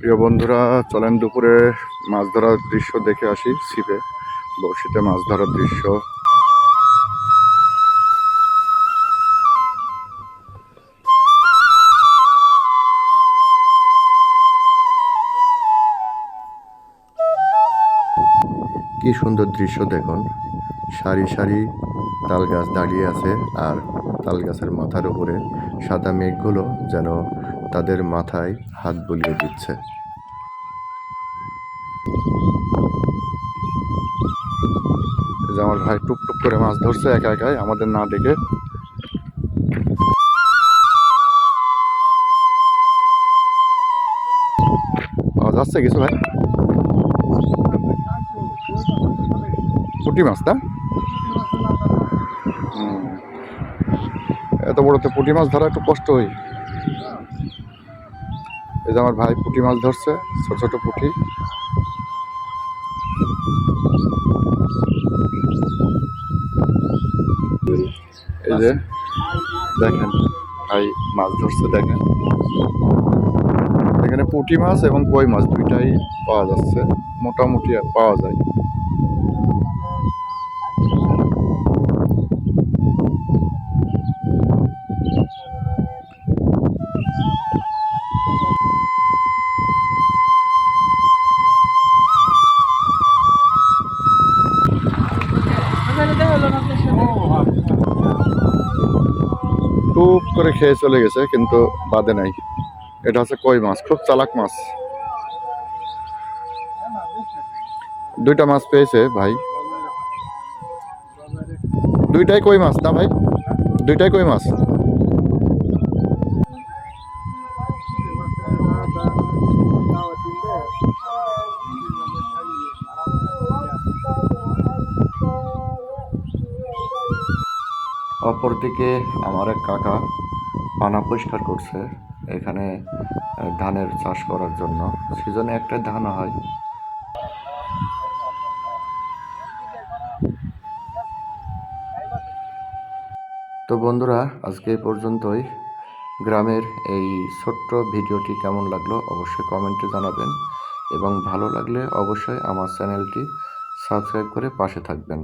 প্রিয় বন্ধুরা, চলেন দুপুরে মাছ ধরার দৃশ্য দেখে আসি ছিপে। বড়শিতে মাছ ধরার দৃশ্য। কি সুন্দর দৃশ্য দেখুন। সারি সারি তাল গাছ দাঁড়িয়ে আছে আর তাল গাছের মাথার উপরে সাদা মেঘগুলো যেন তাদের মাথায় হাত বুলিয়ে দিচ্ছে। আমার ভাই টুকটুক করে মাছ ধরছে একা একাই, আমাদের না ডেকে পাওয়া যাচ্ছে কিছু ভাই? পুঁটি মাছ হুম। এত বড়তে পুঁটি মাছ ধরা একটু কষ্ট হয় এই যে আমার ভাই পুঁটি মাছ ধরছে, ছোট ছোট পুঁটি। এই যে, দেখেন, ভাই মাছ ধরছে, দেখেন। এখানে পুঁটি মাছ এবং কই মাছ দুইটাই পাওয়া যাচ্ছে, মোটামুটি পাওয়া যায়। টুপ করে খেয়ে চলে গেছে, কিন্তু বাদে নাই। এটা হচ্ছে কই মাছ? খুব চালাক মাছ। দুইটা মাছ পেয়েছে ভাই। দুইটাই কই মাছ না ভাই? দুইটাই কই মাছ? অপরদিকে আমার এক কাকা পানা পরিষ্কার করছে এখানে ধানের চাষ করার জন্য। সিজনে একটা ধান হয়। তো বন্ধুরা, আজকে এই পর্যন্তই। গ্রামের এই ছোট্ট ভিডিওটি কেমন লাগল অবশ্যই কমেন্টে জানাবেন। এবং ভালো লাগলে অবশ্যই আমার চ্যানেলটি সাবস্ক্রাইব করে পাশে থাকবেন।